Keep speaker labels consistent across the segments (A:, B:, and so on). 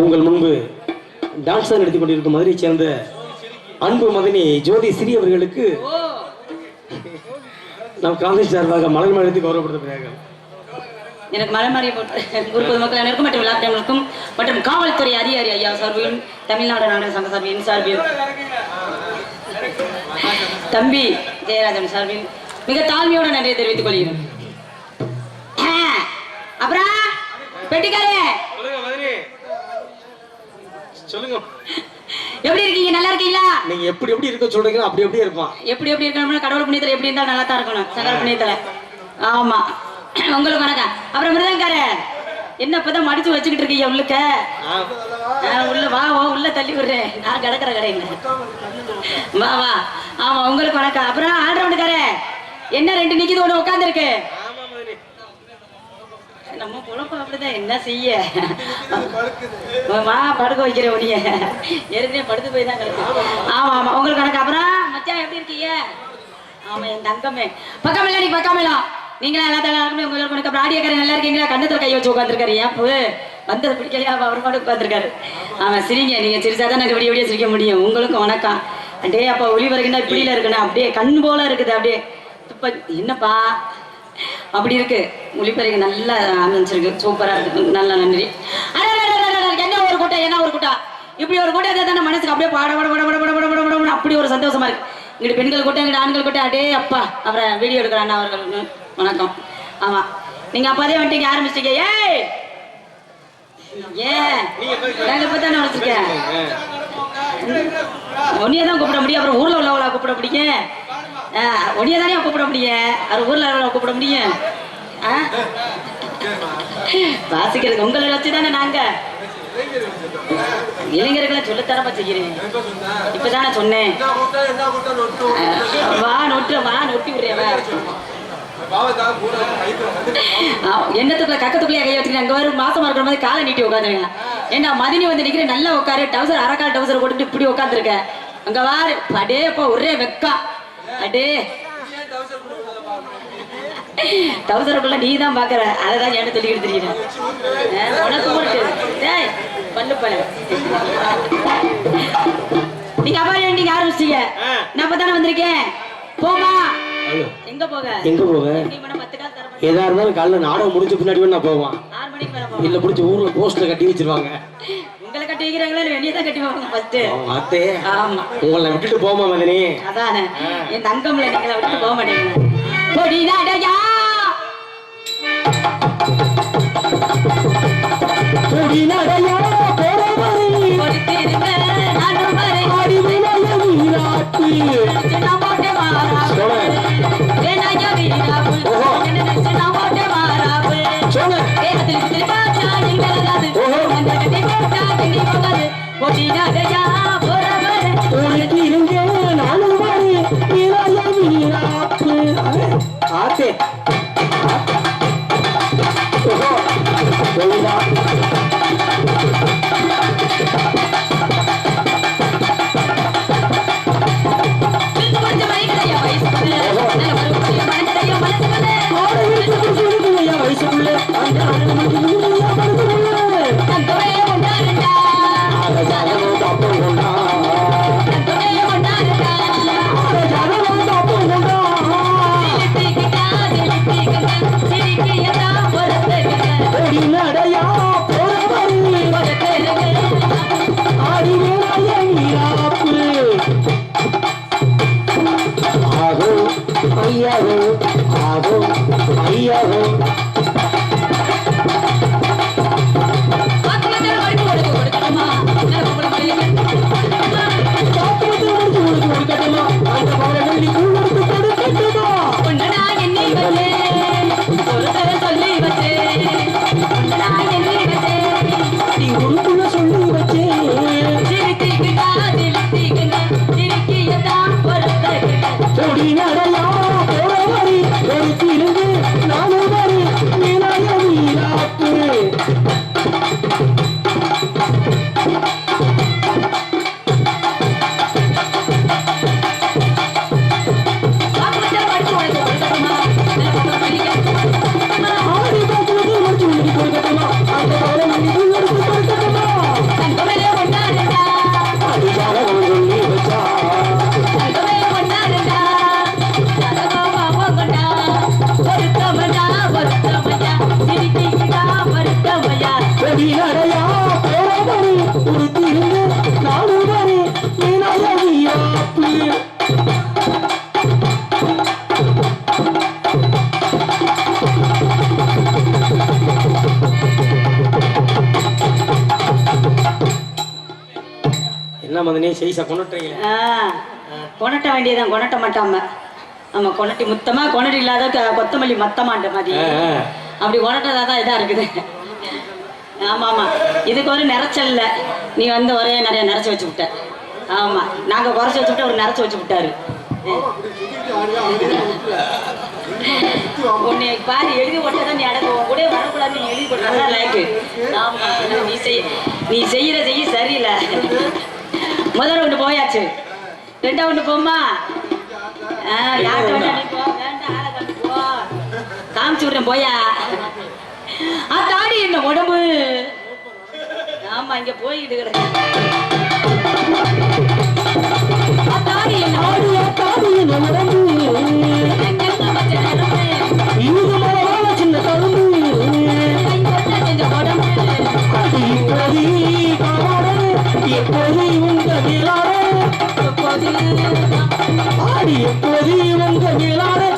A: உங்கள் முன்பு டான்ஸர் நடத்தி கொண்டிருக்கும் மதுரையைச் சேர்ந்த அன்பு மதனி ஜோதி சிறி அவர்களுக்கு
B: ஓ
A: நம் காலேஜ் சார்பாக மலர் மழத்தை கௌரவப்படுத்துகிறார்கள்
B: எனக்கு மலை போட்டு ஊர் பொதுமக்கள் அனைவருக்கும் மற்றும் விழாக்களுக்கும் மற்றும் காவல்துறை அதிகாரி ஐயா சார்பிலும் தமிழ்நாடு நாடக சங்க சார்பின் சார்பிலும் தம்பி ஜெயராஜன் சார்பில் மிக தாழ்மையோட நன்றியை தெரிவித்துக் கொள்கிறேன். அப்புறம் பெட்டிக்காரே.
A: சொல்லுங்க
B: எப்படி இருக்கீங்க? நல்லா இருக்கீங்களா?
A: நீங்க எப்படி எப்படி இருக்க சொல்றீங்களோ அப்படி அப்படியே இருப்பான்
B: எப்படி எப்படி இருக்கணும்னா கடவுள் புண்ணியத்துல எப்படி இருந்தாலும் நல்லா தான் இருக்கணும். சகல புண்ணியத்துல. ஆமா. உங்களுக்கு வணக்கம். அப்புறம் மிருதங்கார என்ன இப்பதான் மடிச்சு வச்சுக்கிட்டு இருக்கீங்க உள்ளுக்க? உள்ள வா வா உள்ள தள்ளி விடுறேன் நான் கிடக்குற கடைங்க வா வா. ஆமா உங்களுக்கு வணக்கம். அப்புறம் ஆல்ரவுண்டுக்கார என்ன ரெண்டு நிக்குது ஒண்ணு உட்காந்துருக்கு நம்ம பொழப்பு அப்படிதான் என்ன செய்ய? வா படுக்க வைக்கிறேன் உனிய. ஏற்கனவே படுத்து போய் தான் கிடக்கு. ஆமா ஆமா. உங்களுக்கு கணக்கு அப்புறம் மச்சான் எப்படி இருக்கீங்க? ஆமா என் தங்கமே. பக்கமில்ல நீ பக்கமில்லாம் நீங்களா தான் இருக்கணும் உங்க எல்லாருக்கும் அப்புறம் ஆடியக்காரர் நல்லா இருக்கீங்களா? கண்ணத்துல கை வச்சு உட்காந்துருக்காரு ஏன் போ? வந்தது பிடிக்கலையா? அவர் பாட்டு உட்காந்துருக்காரு ஆமா சிரிங்க. நீங்க சிரிச்சாதான் நாங்க விடிய விடிய சிரிக்க முடியும். உங்களுக்கும் வணக்கம். அடே அப்பா ஒளி வரைக்கும் இப்படியில இருக்கணும் அப்படியே கண் போல இருக்குது அப்படியே. துப்ப என்னப்பா? அப்படி இருக்கு. ஒளிப்பறைக்கு நல்லா அமைஞ்சிருக்கு. சூப்பரா இருக்கு. நல்ல நன்றி. என்ன ஒரு கூட்டம்? என்ன ஒரு கூட்டம்? இப்படி ஒரு கூட்டம் தானே மனசுக்கு அப்படியே பாட பட பட பட பட பட பட பட அப்படி ஒரு சந்தோஷமா இருக்கு. இங்கிட்டு பெண்கள் கூட்டம் இங்கிட்டு ஆண்கள் கூட்டம். அடே அப்பா அப்புறம் வீடியோ எடுக்கிற அண்ணா அவர்கள். வணக்கம். ஆமா. நீங்க அப்பாதே வந்துட்டீங்க. ஆரம்பிச்சிட்டீங்க ஏய்! ஏன்? நாங்க இப்பதானே வச்சிருக்கேன் உன்னையே தான் கூப்பிட முடியும். அப்புறம் ஊர்ல உள்ளவளா கூப்பிட முடியும்? உன்னையே தானே கூப்பிட முடியும் அவர் ஊர்ல கூப்பிட முடியும்? வாசிக்கிறது உங்களை வச்சு தானே நாங்க. இளைஞர்களை சொல்லத்தரமா செய்கிறேன். இப்பதானே சொன்னேன். வா நொட்டு வா நொட்டி விடுறேன் என்னத்துக்குள்ள கக்கத்துக்குள்ளே கையை வச்சுக்கிறேன் அங்கே வரும் மாசமா இருக்கிற மாதிரி காலை நீட்டி உட்காந்துருங்க ஏன்னா மதினி வந்து நிக்கிறேன் நல்லா உட்காரு டவுசர் அரைக்கால் டவுசர் போட்டுட்டு இப்படி உட்காந்துருக்க. அங்க வாரு படே அப்பா ஒரே வெக்கா. அடே. டவுசருக்குள்ள நீ தான் பாக்குற. அதை தான் என்ன சொல்லிக்கிட்டு தெரியுறேன் உனக்கு போட்டு. டேய் பழம் நீங்க அபாரி நீங்க? ஆரம்பிச்சிட்டீங்க நான் இப்பதானே வந்திருக்கேன். போமா. எங்க போக?
A: எங்க போக. எதா இருந்தாலும் காலைல நாடகம் முடிஞ்ச பின்னாடி வேணா நான் போவான். இல்ல பிடிச்ச ஊர்ல போஸ்ட்ல கட்டி வச்சிருவாங்க.
B: கட்டி வைக்கிறாங்களா வெளியே தான் கட்டி வைப்பாங்க ஃபர்ஸ்ட்
A: அத்தே
B: ஆமா.
A: உங்களை விட்டுட்டு போமா மதனி.
B: அதானே. என் தங்கம்ல நீங்களை விட்டு போக மாட்டேங்க பொடி நடையா
A: கொடி நடையா போறவரை.
B: பொறுத்திருங்க நானும் வரேன்
A: அடிமையான
B: என்ன
A: மதனே செய்சா கொண்டுட்டீங்க
B: கொணட்ட வேண்டியதான் கொணட்ட மாட்டாம. ஆமா கொணட்டி முத்தமா கொணட்டி இல்லாத கொத்தமல்லி மத்தமாண்ட மாதிரி. அப்படி கொணட்டதா தான் இதா இருக்குது. ஆமா ஆமா இதுக்கு ஒரு நிறைச்சல் இல்ல நீ வந்து ஒரே நிறைய நிறைச்சு வச்சு விட்ட. ஆமா. நாங்க குறைச்சு வச்சு விட்டு அவர் நிறைச்சு வச்சு விட்டாரு. உன்னை பாரு எழுதி போட்டதான் நீ அடங்க உன் கூட வரக்கூடாது நீ எழுதி லைக்கு ஆமா. நீ செய் நீ செய்யற செய்ய சரியில்லை. முதல்ல ஒன்று போயாச்சு. ரெண்டா ஒன்று போமா காமிச்சு விடுறேன் போயா. ஆ தாடி என்ன உடம்பு? ஆமா இங்க போயிட்டு கிடக்கு. தாடி என்ன
A: ஆடிய தாடியின் உடம்பு?
B: நரம்பு
A: இது மரமான சின்ன தழும்பு
B: கை போட்டா செஞ்ச உடம்பு
A: அது இப்போது காவாடு எப்போது உங்க நிலாடு
B: எப்போது
A: ஆடி எப்போது உங்க நிலாடு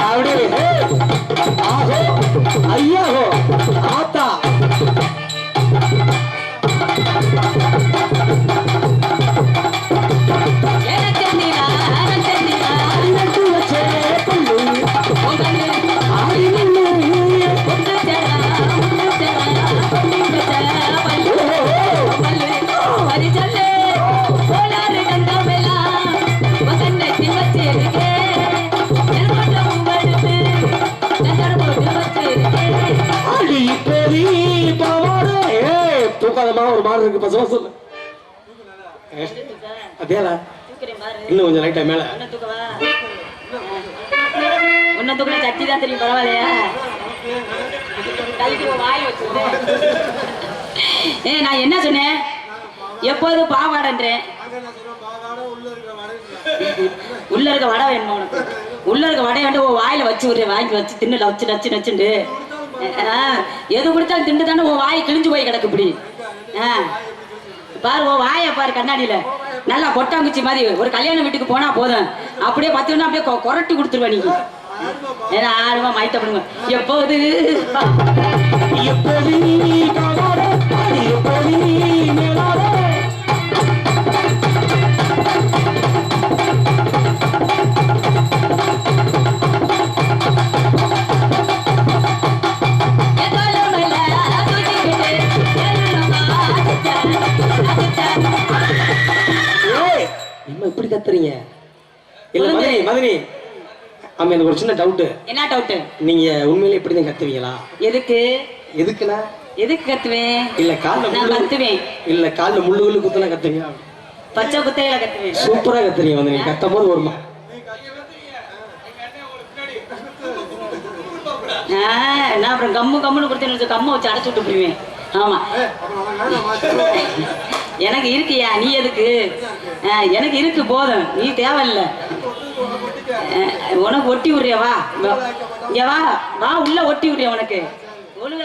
A: அப்படியே ஆஹோ ஐயாஹோ ஆத்தா. ஏய் ஒரு மாடு இருக்கு. பசங்க சொல்லு அதேடா இன்னும் கொஞ்சம் லைட்டா மேல.
B: உன்னை தூக்கவா? உன்னை தான் தெரியும் பரவாயில்லையா? ஏ நான் என்ன சொன்னேன்? எப்போது பாவாடன்றேன் உள்ள இருக்க வடை வேணும் உனக்கு? உள்ள இருக்க வடை வந்து உன் வாயில வச்சு விடுறேன். வாங்கி வச்சு தின்னு வச்சு நச்சு நச்சுண்டு ஆ, எது கொடுத்தாலும் திண்டு தானே உன் வாய் கிழிஞ்சு போய் கிடக்கு இப்படி. பாரு ஓ வாயை பாரு கண்ணாடியில. நல்லா கொட்டாங்குச்சி மாதிரி. ஒரு கல்யாண வீட்டுக்கு போனா போதும். அப்படியே பத்து அப்படியே கொரட்டி கொடுத்துருவா நீங்க ஏன்னா ஆடுவா மைத்தப்படுங்க எப்போது?
A: எப்போது எப்போது ஆமா எனக்கு ஒரு சின்ன டவுட்டு
B: என்ன டவுட்டு
A: நீங்க உண்மையிலே இப்படி தான் கத்துவீங்களா?
B: எதுக்கு?
A: எதுக்குண்ணா?
B: எதுக்கு கத்துவேன்?
A: இல்ல கால்ல
B: நான் கத்துவேன்.
A: இல்ல கால்ல முள்ளு முள்ளு குத்துனா கத்துவீங்க
B: பச்சை குத்தையில கத்துவேன்.
A: சூப்பரா கத்துறீங்க வந்து நீங்க கத்தும் போது வருமா?
B: நான் அப்புறம் கம்மு கம்முன்னு கொடுத்தேன்னு வச்சு கம்மை வச்சு அடைச்சு விட்டு போடுவேன் ஆமா. எனக்கு இருக்கியா? நீ எதுக்கு? எனக்கு இருக்கு போதும். நீ தேவையில்ல. உனக்கு ஒட்டி விடுறியா வா. வா. இங்க வா. வா உள்ள ஒட்டி விடுறியா உனக்கு? ஒழுங்கு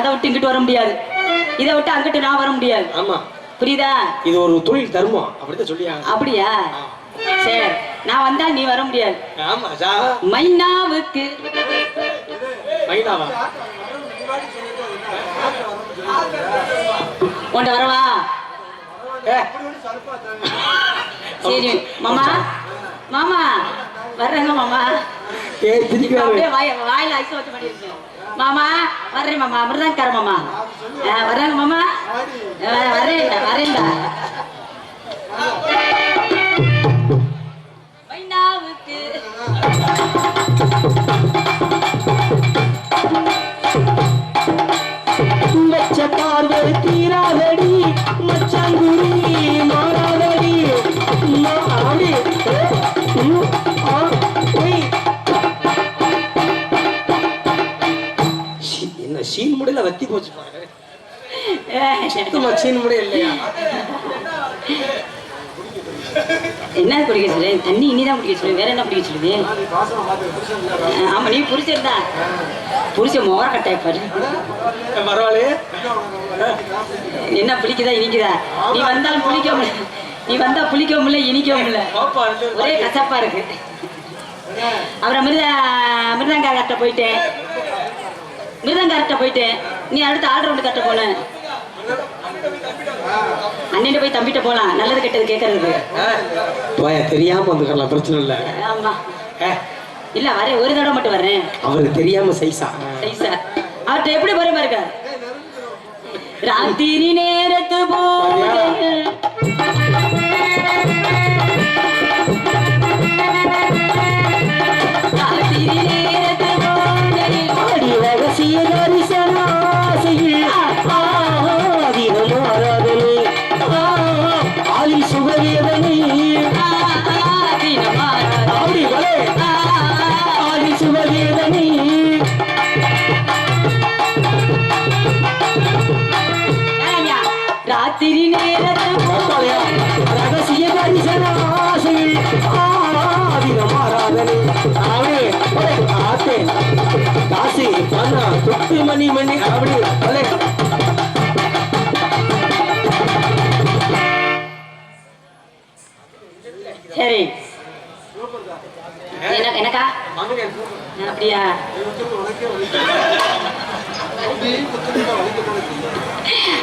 B: அதை விட்டு இங்கிட்டு வர முடியாது. இதை விட்டு அங்கிட்டு நான் வர முடியாது.
A: ஆமா.
B: புரியுதா?
A: இது ஒரு தொழில் தர்மம். அப்படித்தான் சொல்லியாங்க
B: அப்படியா? சரி. நான் வந்தா நீ வர முடியாது.
A: ஆமா
B: மைனாவுக்கு.
A: மைனாவா?
B: வரவா? சரி மாமா. மாமா. வர்றேங்க மாமா. அப்படியே வாய வாயில ஐஸ் பண்ணிருக்கேன். மாமா வர்றேன் மாமா. அப்படிதான் மிருதங்கார மாமா வர்றாங்க மாமா. வரேன் வரேன்டா வரேன்டா
A: முடியல வத்தி போச்சு பாரு. சுத்தமா சீன் முடிய இல்லையா?
B: என்ன குடிக்க சொல்லு தண்ணி இனிதான் குடிக்க சொல்லு வேற என்ன குடிக்க சொல்லுது ஆமா நீ புரிச்சிருந்தா புரிச்ச மோர கட்டாய பாரு.
A: பரவாயில்லையே
B: என்ன புளிக்குதா இனிக்குதா? நீ வந்தாலும் புளிக்க முடியல. நீ வந்தா புளிக்கவும் முடியல இனிக்கவும் முடியல. ஒரே கசப்பா இருக்கு. அப்புறம் மிருத மிருதங்கார்ட்ட போயிட்டேன். மிருதங்கார்ட்ட போயிட்டேன் நீ அடுத்து ஆள் ரவுண்டு கட்ட போன. அண்ணன் போய் தம்பிட்ட போலாம். நல்லது கெட்டது கேட்கறதுக்கு
A: போயா தெரியாம வந்துக்கலாம் பிரச்சனை இல்ல.
B: ஆமா. இல்ல வரேன். ஒரு தடவை மட்டும் வர்றேன்
A: அவருக்கு தெரியாம சைஸா?
B: சைஸா. அவர்கிட்ட எப்படி போற பாருங்க. ராத்திரி நேரத்து போதையில்
A: தொட்டு மணி மணி அப்படி ஒரே.
B: சரி. எனக்கா அப்படியா?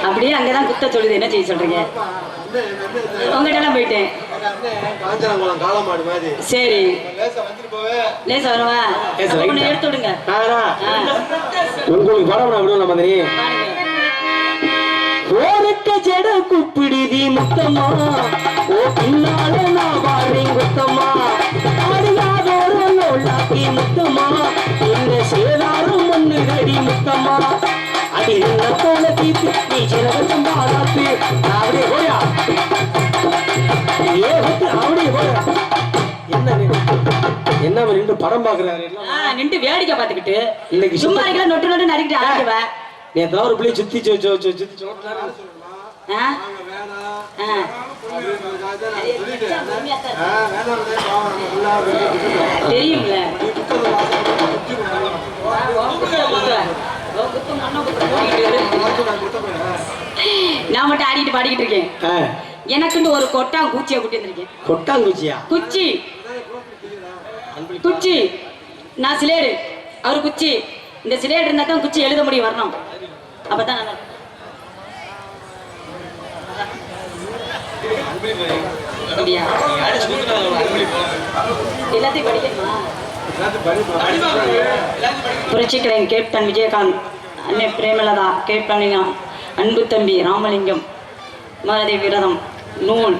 B: அப்படியே அங்கதான் குத்த சொல்லுது என்ன செய்ய சொல்றீங்க? உங்ககிட்ட போயிட்டேன். சரி.
C: லேசா
B: வரவா. எடுத்து விடுங்க.
A: உங்களுக்கு வரவனா விடுவோம்
B: பாருங்க.
A: ஓரக்க ஜட குப்பிடுதி முத்தம்மா. ஓ பின்னால நான் வாரேன் குத்தம்மா போல தீத்து நீ சிறகம் பாராட்டு அப்படியே போயா ஏ என்ன? என்ன நின்று படம் பாக்குறாரு
B: நின்று வேடிக்கை பார்த்துக்கிட்டு
A: இன்னைக்கு
B: சும்மா இருக்கலாம் நொட்டு நொட்டு நடிக்கிட்டு ஆடுவ
A: நீ ஏதாவது ஒரு பிள்ளை சுத்தி சொல்றாரு.
B: தெரியும்ல
C: நான்
B: மட்டும் ஆடிட்டு பாடிக்கிட்டு இருக்கேன்.
A: ஆ,
B: எனக்குன்னு ஒரு கொட்டா கூச்சியை கூட்டி வந்திருக்கேன்.
A: கொட்டாங்குச்சியா
B: குச்சி. குச்சி. நான் சிலேடு. அவர் குச்சி. இந்த சிலேடு இருந்தா தான் குச்சி எழுத முடியும் வரணும். அப்பதான் நல்லா எல்லாத்தையும் படிக்கணுமா? புரட்சிக்கலைஞர் கேப்டன் விஜயகாந்த். அன்னை பிரேமலதா கேப்டனிங்கம் அன்பு தம்பி ராமலிங்கம் மாரதி விரதம் நூல்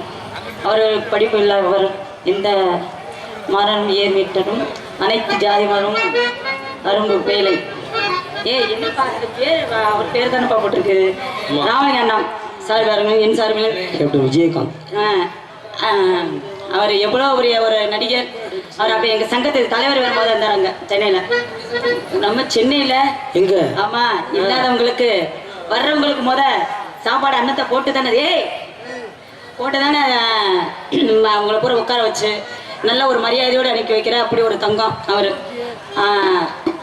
B: அவர் படிப்பு இல்லாதவர் இந்த மரணம் ஏர்மிட்டதும் அனைத்து ஜாதிமாரும் அரும்பு வேலை. ஏய் என்னப்பா பேர் அவர் பேர் தானேப்பா போட்டிருக்கு? ராமலிங்க அண்ணா சார்பார்கள் என் சார்பில்.
A: கேப்டன் விஜயகாந்த்.
B: அவர் எவ்வளோ பெரிய ஒரு நடிகர். அவர் அப்போ எங்கள் சங்கத்துக்கு தலைவர் வரும்போது இருந்தாங்க சென்னையில். நம்ம சென்னையில்
A: எங்க?
B: ஆமா இல்லாதவங்களுக்கு வர்றவங்களுக்கு முத சாப்பாடு அன்னத்தை போட்டு தானே ஏய் போட்டு தானே அவங்கள பூரா உட்கார வச்சு நல்ல ஒரு மரியாதையோடு அனுப்பி வைக்கிற அப்படி ஒரு தங்கம் அவர்.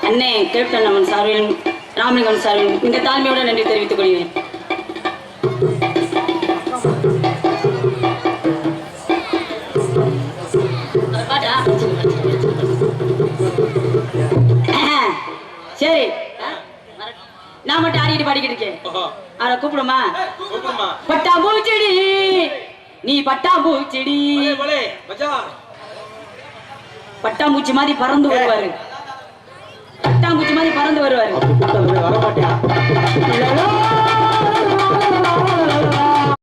B: அண்ணே கேப்டன் அம்மன் சார்பில் ராமலிங்கம் சார்பில் இந்த தாழ்மையோட நன்றி தெரிவித்துக் கொள்கிறேன். அவரை கூப்பிடுமா? பட்டாம்பூச்செடி. நீ பட்டாம்பூச்செடி. பட்டாம்பூச்சி மாதிரி பறந்து வருவாரு. பட்டாம்பூச்சி மாதிரி பறந்து
A: வருவாரு.
D: அப்படி